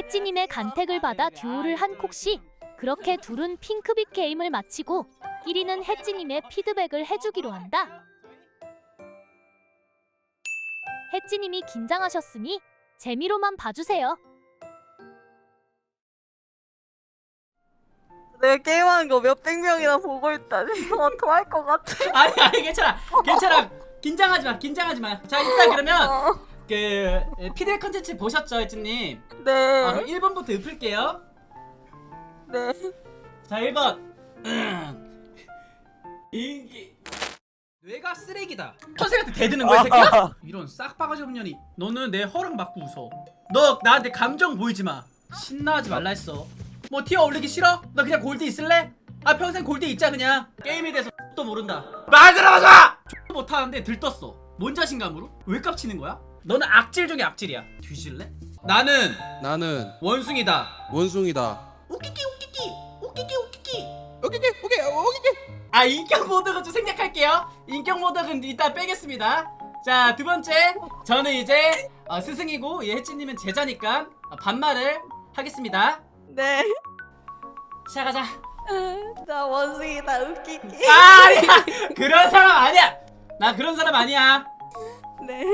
혜찌님의 간택을 받아 듀오를 한 콕씨. 그렇게 둘은 핑크빛 게임을 마치고 1위는 혜찌님의 피드백을 해주기로 한다. 혜찌님이 긴장하셨으니 재미로만 봐주세요. 내가 게임하는 거 몇백 명이나 보고 있다니. 어떡할 것 같아. 아니 아니 괜찮아. 괜찮아. 긴장하지 마. 긴장하지 마자 일단 그러면 어, 그 피드백 컨텐츠 보셨죠 혜진님? 네. 아, 그럼 1번부터 읊을게요. 네. 자 1번. 인기. 뇌가 쓰레기다. 선생한테 대드는 거야 이 새끼야? 이런 싹바가지 없는 년이 너는 내 허락 받고 웃어. 너 나한테 감정 보이지 마. 신나하지 말라 했어. 뭐 티어 올리기 싫어? 너 그냥 골드 있을래? 아 평생 골드 있자 그냥. 게임에 대해서 또 모른다. 말 마! 못하는데 들떴어. 뭔 자신감으로? 왜 깝치는 거야? 너는 악질 중에 악질이야. 뒤질래? 나는 나는 원숭이다. 원숭이다. 웃기기 웃기기 웃기기 웃기기 오케이 오케이 오케이. 아 인격 모드가 좀 생략할게요. 인격 모드는 이따 빼겠습니다. 자 두 번째. 저는 이제 어, 스승이고 이 혜진님은 제자니까 어, 반말을 하겠습니다. 네. 시작하자. 나 원숭이다 웃기기. 아 아니야 그런 사람 아니야. 나 그런 사람 아니야 네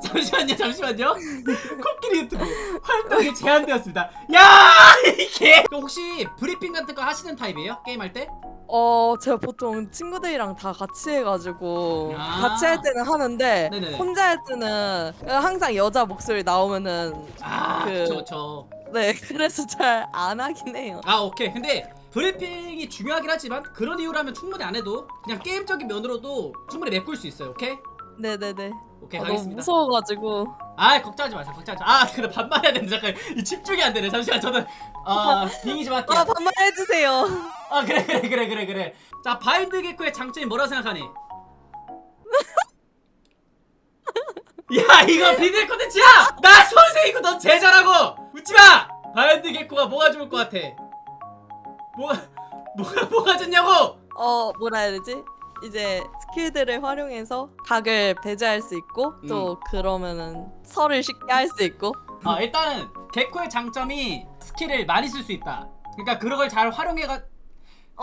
잠시만요 잠시만요 코끼리 유튜브 활동이 제한되었습니다 야 이게 혹시 브리핑 같은 거 하시는 타입이에요 게임 할 때? 어, 제가 보통 친구들이랑 다 같이 해가지고 아. 같이 할 때는 하는데 네네네. 혼자 할 때는 항상 여자 목소리 나오면은 아 그- 그쵸 그쵸 네 그래서 잘 안 하긴 해요. 아 오케이 근데 브리핑이 중요하긴 하지만 그런 이유라면 충분히 안 해도 그냥 게임적인 면으로도 충분히 메꿀 수 있어요 오케이? 네네네. 오케이 아, 너무 가겠습니다 무서워가지고. 아 걱정하지 마세요 걱정하지 마 아 근데 반말해야 되는데 잠깐 이 집중이 안 되네 잠시만 저는 어 빙의 좀 할게요 아 반말 해주세요. 아 그래 그래 그래 그래 그래 자 바인드 개코의 장점이 뭐라고 생각하니? 야 이거 비밀 콘텐츠야! 나 선생이고 넌 제자라고! 웃지마! 바인드 개코가 뭐가 좋을 것 같아? 뭐가 뭐가 뭐가 좋냐고! 어 뭐라 해야 되지? 이제 스킬들을 활용해서 각을 배제할 수 있고 또 그러면은 설을 쉽게 할 수 있고. 어 일단은 개코의 장점이 스킬을 많이 쓸 수 있다. 그러니까 그런 걸 잘 활용해가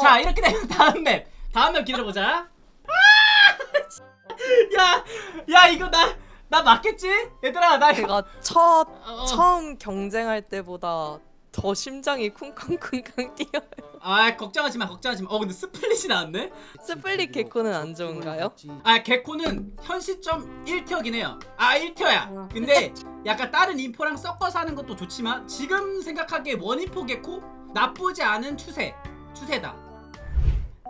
자 이렇게 되면 다음 맵. 다음 맵 기다려보자. 야, 야 이거 나, 나 맞겠지? 얘들아 나 이거 제가 첫 어, 어. 처음 경쟁할 때보다 더 심장이 쿵쾅쿵쾅 뛰어요. 아 걱정하지 마 걱정하지 마어 근데 스플릿이 나왔네? 스플릿 개코는 안 좋은가요? 아 개코는 현 시점 1티어긴 해요. 아 1티어야. 근데 약간 다른 인포랑 섞어서 하는 것도 좋지만 지금 생각하기에 원인포 개코 나쁘지 않은 추세 추세다.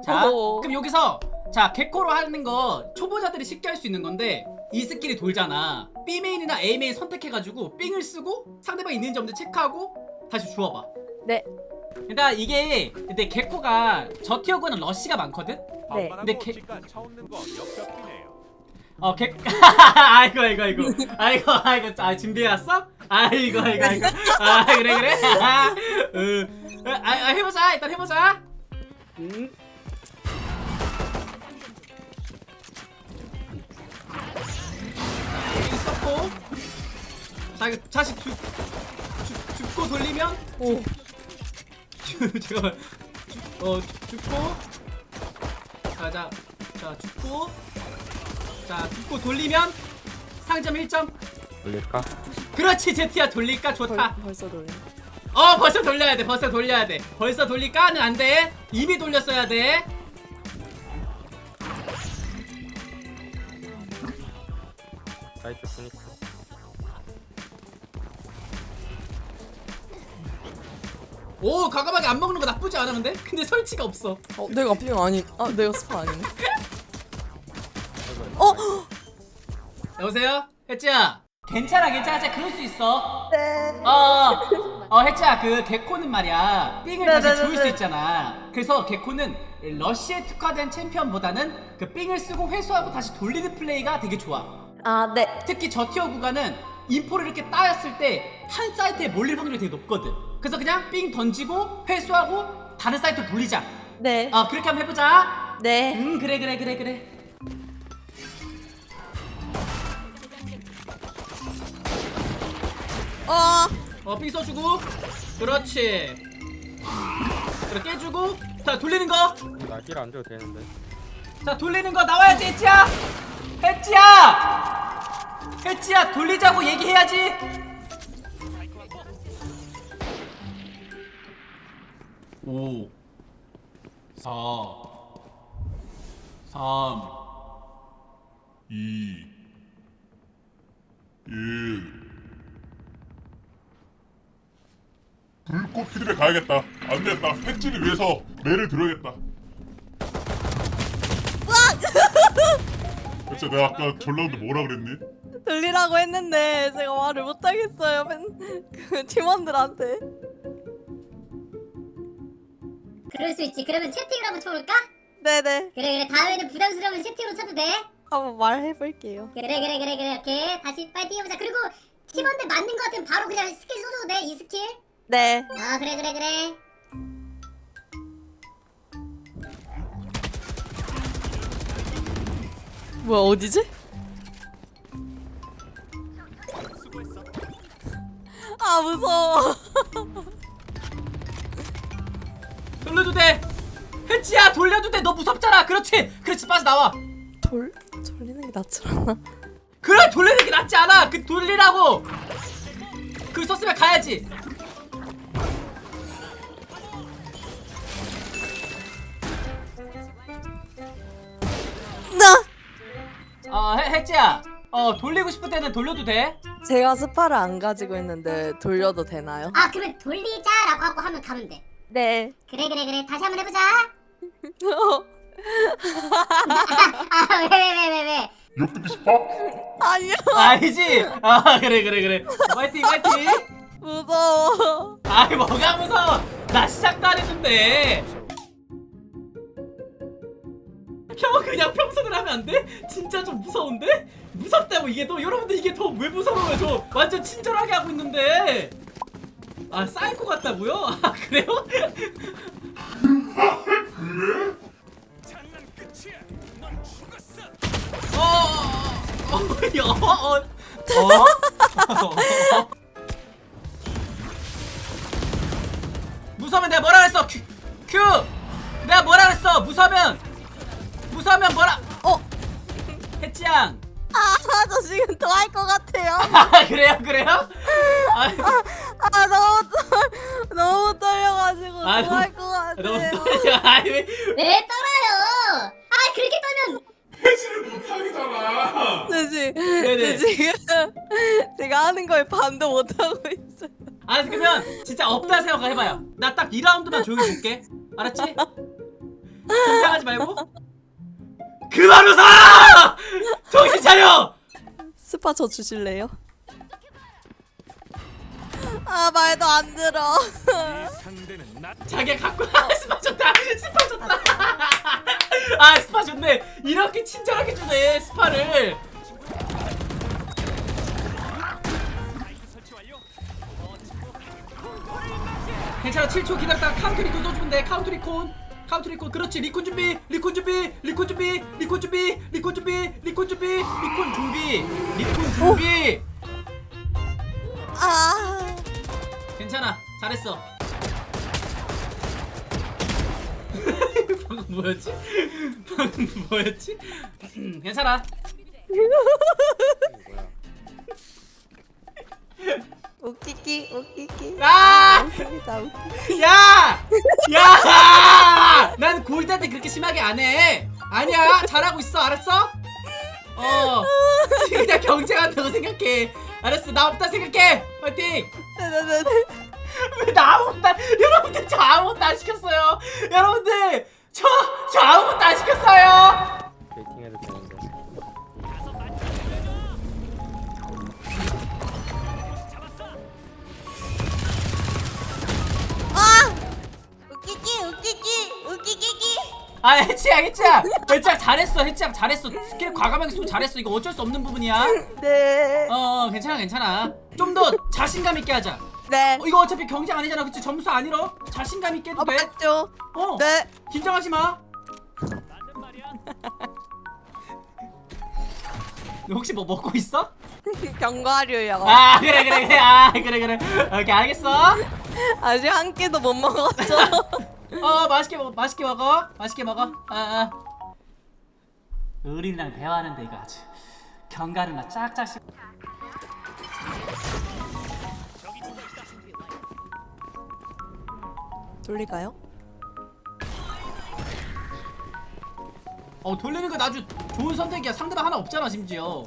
자 오. 그럼 여기서 자 개코로 하는 거 초보자들이 쉽게 할 수 있는 건데 이 스킬이 돌잖아. B 메인이나 A 메인 선택해가지고 삥을 쓰고 상대방 있는지 없는지 체크하고 다시 주워봐. 네. 일단 이게 근데 개코가 저 티어고는 러쉬가 많거든 네. 근데 개-. 어, 개, 아이고, 아이고, 아이고, 아이고, 아이고, 아, 준비해 왔어? 아이고, 아이고, 아이고, 아, 그래, 그래, 아, 으, 아, 아, 해 보자, 일단 해 보자. 음. 여기 썼고, 자, 죽, 죽, 죽고 돌리면, 오. 잠깐만, 죽, 어, 죽고, 자, 자, 자, 죽고, 자, 죽고 돌리면 상점 1점. 올릴까? 그렇지, 제티야 돌릴까 벌, 좋다. 벌써 돌려. 어, 벌써 돌려야 돼. 벌써 돌려야 돼. 벌써 돌릴까는 안 돼. 이미 돌렸어야 돼. 사이트 보니까. 오, 과감하게 안 먹는 거 나쁘지 않아 근데. 근데 설치가 없어. 어 내가 핑 아니 아 내가 스파 아니네. 어 여보세요? 혜지야. 괜찮아, 괜찮아. 진짜 그럴 수 있어. 네. 어, 어, 혜지야. 그 개코는 말이야. 삥을 다시 네네네네. 줄수 있잖아. 그래서 개코는 러쉬에 특화된 챔피언보다는 그 삥을 쓰고 회수하고 다시 돌리는 플레이가 되게 좋아. 아 네. 특히 저 티어 구간은 인포를 이렇게 따였을 때 한 사이트에 몰릴 확률이 되게 높거든. 그래서 그냥 삥 던지고 회수하고 다른 사이트로 돌리자. 네. 아 그렇게 한번 해보자. 네. 음 그래 그래 그래 그래. 어. 어 삥 써주고 그렇지 그래 깨주고 자 돌리는 거자 나힐안 줘도 되는데. 돌리는 거 나와야지 혜지야 혜지야 혜지야. 돌리자고 얘기해야지. 오 사, 삼, 2 1 불꽃 피드백 가야겠다. 안 되겠다. 팩지를 위해서 매를 들어야겠다 대체 내가 아까 전라운드 뭐라 그랬니? 돌리라고 했는데 제가 말을 못 하겠어요. 팬- 그 팀원들한테. 그럴 수 있지. 그러면 채팅을 한번 쳐볼까? 네네. 그래 그래 다음에는 부담스러우면 채팅으로 쳐도 돼. 한번 말해볼게요. 그래 그래 그래 그래 오케이 다시 파이팅 해보자. 그리고 팀원들 맞는 거 같으면 바로 그냥 스킬 써줘도 돼. 이 스킬. 네. 아 그래 그래 그래. 뭐야 어디지? 아 무서워. 돌려도 돼. 혜지야 돌려도 돼 너 무섭잖아. 그렇지. 그렇지 빠져 나와. 돌? 돌리는 게 낫지 않나? 그래 돌리는 게 낫지 않아. 그 돌리라고. 그 썼으면 가야지 어 혜- 혜지야 어 돌리고 싶을 때는 돌려도 돼 제가 스파를 안 가지고 있는데 돌려도 되나요? 아 그러면 돌리자라고 하고 하면 가면 돼. 네. 그래 그래 그래 다시 한번 해보자. 아왜 왜 왜 왜? 아니요. 아니지 아 그래 그래 그래 파이팅 파이팅 무서워. 아이 뭐가 무서워 나 시작도 안 했는데 형 그냥 평소대로 하면 안 돼? 진짜 좀 무서운데? 무섭다고 이게 또 여러분들 이게 더 왜 무서워요 저 완전 친절하게 하고 있는데 아 사이코 같다고요? 아 그래요? 어, 어, 어, 어, 어, 어? 무서우면 내가 뭐라 그랬어? 큐, 큐! 내가 뭐라 그랬어? 무서우면 무서우면 뭐라? 어. 혜지양. 아저 지금 더할 것 같아요. 아 그래요 그래요? 아, 아 너무 떨 너무 떨려가지고 아, 더할것 같아요. 너무 떨려. 아니 왜? 왜 떨어요? 아 그렇게 떨면 네, 지, 네네. 네, 지금 제가 하는 거에 반도 못 하고 있어요. 아 그러면 진짜 없다 생각 해봐요. 나 딱 2라운드만 조용히 볼게. 알았지? 긴장하지 말고. 그만 웃어! 정신 차려! 스파 저 주실래요? 아 말도 안 들어. 자기가 갖고 아, 스파 좋다 스파 좋다 아 스파 좋네 이렇게 친절하게 주네 스파를 괜찮아 7초 기다렸다가 카운트 리콘 써주면 돼 카운트 리콘 카운트 리콘. 그렇지. 리콘 준비 리콘 준비 리콘 준비 리콘 준비 리콘 준비 리콘 준비 리콘 준비 리콘 준비. 아. 괜찮아. 잘했어. 방금 뭐였지? 방금 뭐였지? 음, 괜찮아 웃기기 웃기기. 아! 맞습니다. 웃기기. 야! 야! 난 골드한테 그렇게 심하게 안 해 아니야 잘하고 있어 알았어? 어 그냥 경쟁한다고 생각해 알았어 나 없다 생각해 파이팅 네네네. 왜 나 아무것도 안, 여러분들 저 아무것도 안 시켰어요 여러분들 저, 저 아무것도 안 시켰어요 아 해치야 해치야 해치야 잘했어 해치야 잘했어. 스킬 과감하게 쏘 잘했어. 이거 어쩔 수 없는 부분이야. 네. 어, 어 괜찮아 괜찮아. 좀 더 자신감 있게 하자. 네. 어, 이거 어차피 경쟁 아니잖아. 그치? 점수 아니러 자신감 있게 해도 아 돼? 맞죠? 어, 네. 긴장하지 마. 너 혹시 뭐 먹고 있어? 견과류요. 아 그래 그래 그래. 아 그래 그래. 오케이 알겠어. 아직 한 끼도 못 먹었죠. 어 맛있게 먹어 맛있게 먹어 맛있게 먹어 아, 아. 어린이랑 대화하는데 이거 아주 견과류나 짝짝씩 돌릴까요? 어 돌리는 건 아주 좋은 선택이야 상대방 하나 없잖아 심지어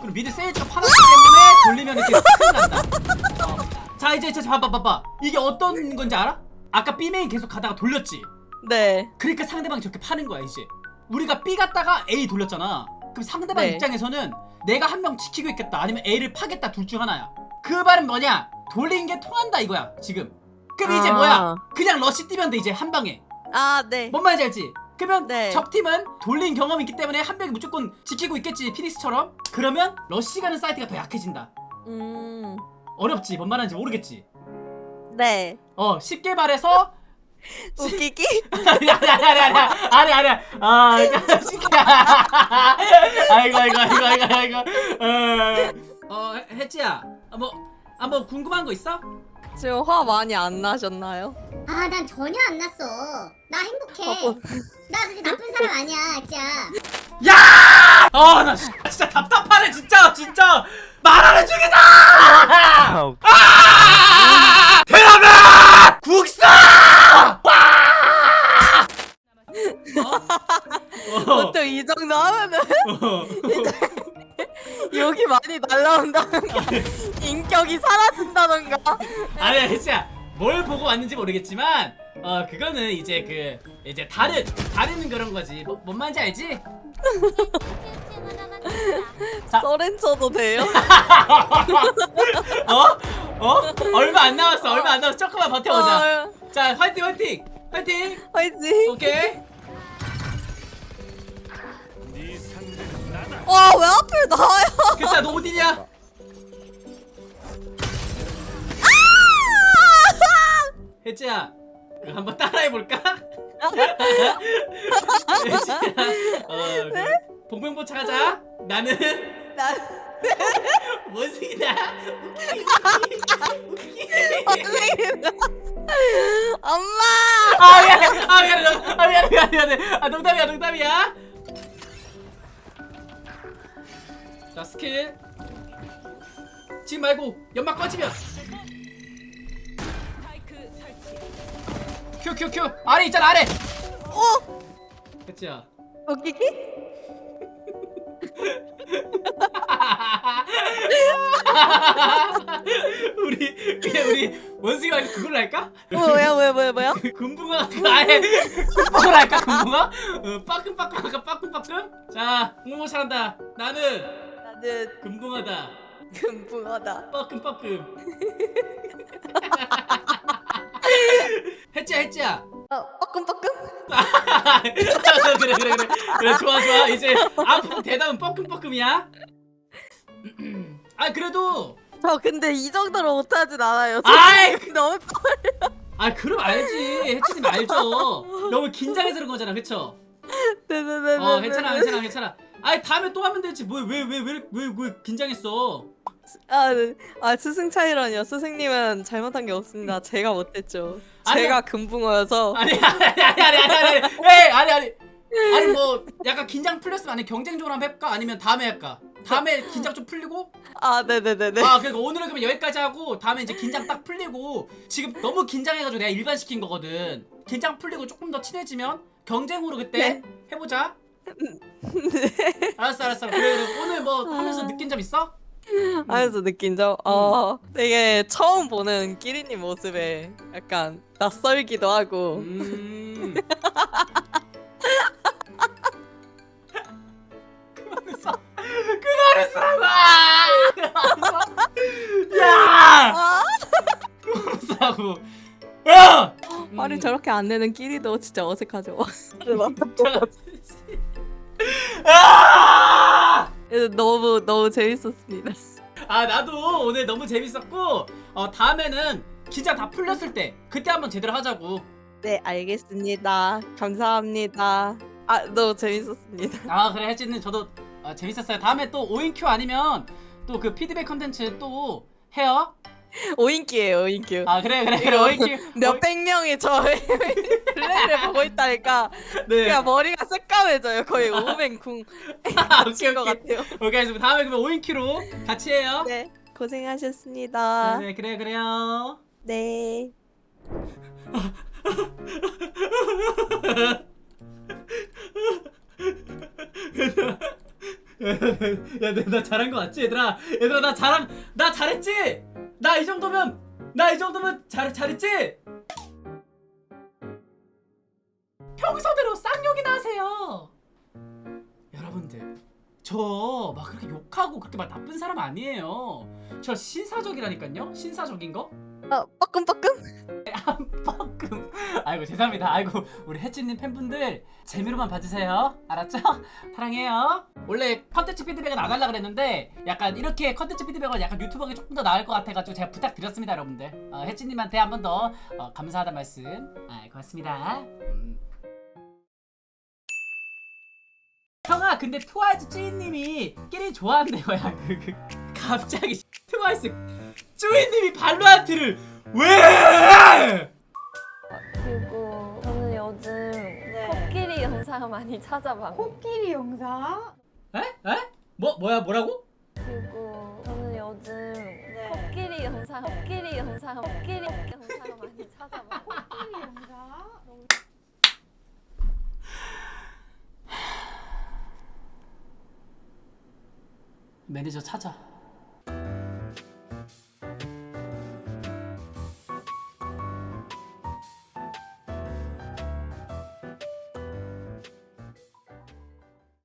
그리고 미드 세이지가 파놨기 때문에 돌리면 이렇게 큰일 난다 어. 자 이제 자 봐봐 봐봐 이게 어떤 건지 알아? 아까 B메인 계속 가다가 돌렸지 네. 그러니까 상대방이 저렇게 파는 거야 이제 우리가 B 갔다가 A 돌렸잖아 그럼 상대방 네. 입장에서는 내가 한 명 지키고 있겠다 아니면 A를 파겠다 둘 중 하나야 그 말은 뭐냐 돌린 게 통한다 이거야 지금 그럼 이제 아. 뭐야 그냥 러시 뛰면 돼 이제 한 방에 아 네. 뭔 말인지 알지? 그러면 네. 적팀은 돌린 경험이 있기 때문에 한 명이 무조건 지키고 있겠지 피니스처럼 그러면 러시 가는 사이트가 더 약해진다 음. 어렵지 뭔 말하는지 모르겠지 네. 어 쉽게 말해서 웃기기? 아니 아니 아니 아니 아니 아니 아 쉽게 아이고 아이고 아이고 아이고 아이고 어, 어 혜지야 뭐, 아, 뭐 궁금한 거 있어? 지금 화 많이 안 나셨나요? 아 난 전혀 안 났어. 나 행복해. 어, 나 그렇게 나쁜 사람 아니야 진짜. 아나 진짜 답답하네 진짜 진짜. 말하는 중이다! 아! 대답해 국사! 와! 어? 보통 이 정도 하면은 어. 욕이 많이 날라온다던가 인격이 사라진다던가? 아니야 혜지야 뭘 보고 왔는지 모르겠지만 어 그거는 이제 그 이제 다른 다른 그런 거지. 뭐, 뭔 말인지 알지? 썰렌 쳐도 돼요? 어? 어? 얼마 안 남았어. 얼마 안 남았어. 조금만 버텨보자. 어, 자 화이팅 화이팅! 화이팅! 화이팅. 오케이 괜찮아 너 어디냐? 혜지야 이거 한번 따라해볼까? 혜지야 어, 그 복면보차 하자. 나는 나 원숭이다. 선생님 엄마! 아 미안해. 아 미안해. 농- 아 미안해 미안해 미안해. 아 농담이야 농담이야 자 스킬 지금 말고 연막 꺼지면 큐큐큐 아래 있잖아 아래 어 그치야 웃기기? 우리 그냥 우리 원숭이 말고 그걸로 할까? 뭐야 뭐야 뭐야 뭐야? 금붕어 아예 금붕어로 할까 금붕어? 어, 빠끔빠끔 할까 빠끔빠끔? 자 홍모 잘한다 나는 나는 금붕어다. 금붕어다. 빠끔빠끔 했지야 했지야. 어 뻐끔뻐끔? 그래 그래 그래. 그래 좋아 좋아. 이제 앞으로 대답은 뻐끔뻐끔이야. 아 그래도 저 근데 이 정도로 못하진 않아요. 아이! 너무 아 그럼 알지. 해치님 알죠. 너무 긴장해서 그런 거잖아. 그쵸? 네네네 어 괜찮아 괜찮아 괜찮아 아니 다음에 또 하면 되지. 뭐 왜 왜 왜 왜 왜 긴장했어? 아, 네. 아 스승 차이라니요. 스승님은 잘못한 게 없습니다. 제가 못했죠. 아니야. 제가 금붕어여서. 아니 아니 아니 아니 아니 아니. 아니 에이 아니 아니. 아니 뭐 약간 긴장 풀렸으면 아니 경쟁적으로 한번 해볼까? 아니면 다음에 할까? 다음에 긴장 좀 풀리고? 아 네네네네. 아 그러니까 오늘은 그러면 여기까지 하고 다음에 이제 긴장 딱 풀리고 지금 너무 긴장해가지고 내가 일반 시킨 거거든. 긴장 풀리고 조금 더 친해지면 경쟁으로 그때 네. 해보자 알았어 알았어. 그래 오늘 뭐 하면서 느낀 점 있어? 하면서 느낀 점, 어, 되게 처음 보는 끼리님 모습에 약간 낯설기도 하고, 음. 그만해서 그만해서라고 야! 아, 그만해서라고 야 음. 저렇게 안 내는 끼리도 진짜 어색하죠. 아! 그래서 너무 너무 재밌었습니다. 아 나도 오늘 너무 재밌었고 어 다음에는 긴장 다 풀렸을 때 그때 한번 제대로 하자고 네, 알겠습니다. 감사합니다. 아, 너무 재밌었습니다. 아 그래 혜진님 저도 어, 재밌었어요 다음에 또 5인큐 아니면 또또그 피드백 컨텐츠 또 해요? 오인기예요 오인기. 아 그래 그래 그래 어이키 몇백 명이 저의 플레이를 보고 있다니까 네 그냥 머리가 새까매져요. 거의 오맹궁 아, 오케이 오케이 같아요. 오케이 알겠습니다 다음에 그러면 오인키로 같이 해요 네 고생하셨습니다. 네 그래 그래요 네. 야, 나 잘한 거 맞지, 얘들아? 얘들아, 나 잘한, 나 잘했지? 나 이 정도면, 나 이 정도면 잘, 잘했지? 평소대로 쌍욕이나 하세요. 여러분들, 저 막 그렇게 욕하고 그렇게 막 나쁜 사람 아니에요. 저 신사적이라니까요? 신사적인 거? 어 빠끔빠끔. 뻐끔. 아이고 죄송합니다. 아이고 우리 혜진님 팬분들 재미로만 봐주세요. 알았죠? 사랑해요. 원래 컨텐츠 피드백은 안 하려 그랬는데 약간 이렇게 컨텐츠 피드백은 약간 유튜버가 조금 더 나을 것 같아가지고 제가 부탁드렸습니다, 여러분들. 어, 혜진님한테 한 번 더 어, 감사하다는 말씀. 아, 고맙습니다. 음. 형아 근데 트와이스 쭈이님이 끼리 좋아한대요 야 그, 그 갑자기 트와이스 쭈이님이 발로한테를 왜 영상 많이 찾아봐요. 코끼리 영상? 에? 에? 뭐 뭐야 뭐라고? 그리고 저는 요즘 코끼리 영상, 코끼리 영상, 코끼리 영상 많이 찾아봐요. 코끼리 영상? 매니저 찾아